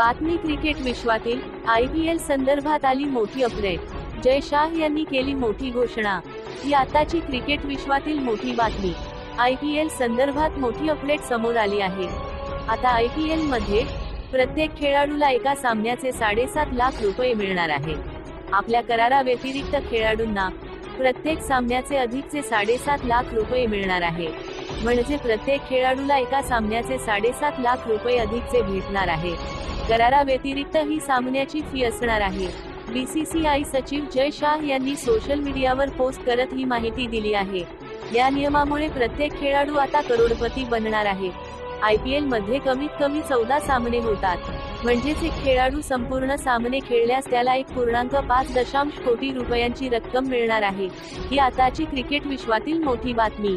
बातमी क्रिकेट विश्वातील I P L संदर्भात आली मोठी अपडेट. जय शाह यांनी केली मोठी घोषणा. ही आताची क्रिकेट विश्वातील मोठी बातमी. आय पी एल संदर्भात मोठी अपडेट समोर आली आहे. आता आय पी एलमध्ये प्रत्येक खेळाडूला एका सामन्याचे साडेसात लाख रुपये मिळणार आहे. आपल्या करारा व्यतिरिक्त खेळाडूंना प्रत्येक सामन्याचे अधिकचे साडेसात लाख रुपये मिळणार आहे. म्हणजे प्रत्येक खेळाडूला एका सामन्याचे साडेसात लाख रुपये अधिकचे भेटणार आहे. कराराव्यतिरिक्त ही सामन्याची फी असणार आहे. बीसीसीआय सचिव जय शाह यांनी सोशल मीडियावर पोस्ट करत ही माहिती दिली आहे. या नियमामुळे प्रत्येक खेळाडू आता करोडपती बनणार आहे. आय पी एलमध्ये कमीत कमी चौदा सामने होतात. म्हणजेच एक खेळाडू संपूर्ण सामने खेळल्यास त्याला एक पूर्णांक पाच दशांश कोटी रुपयांची रक्कम मिळणार आहे. ही आताची क्रिकेट विश्वातील मोठी बातमी.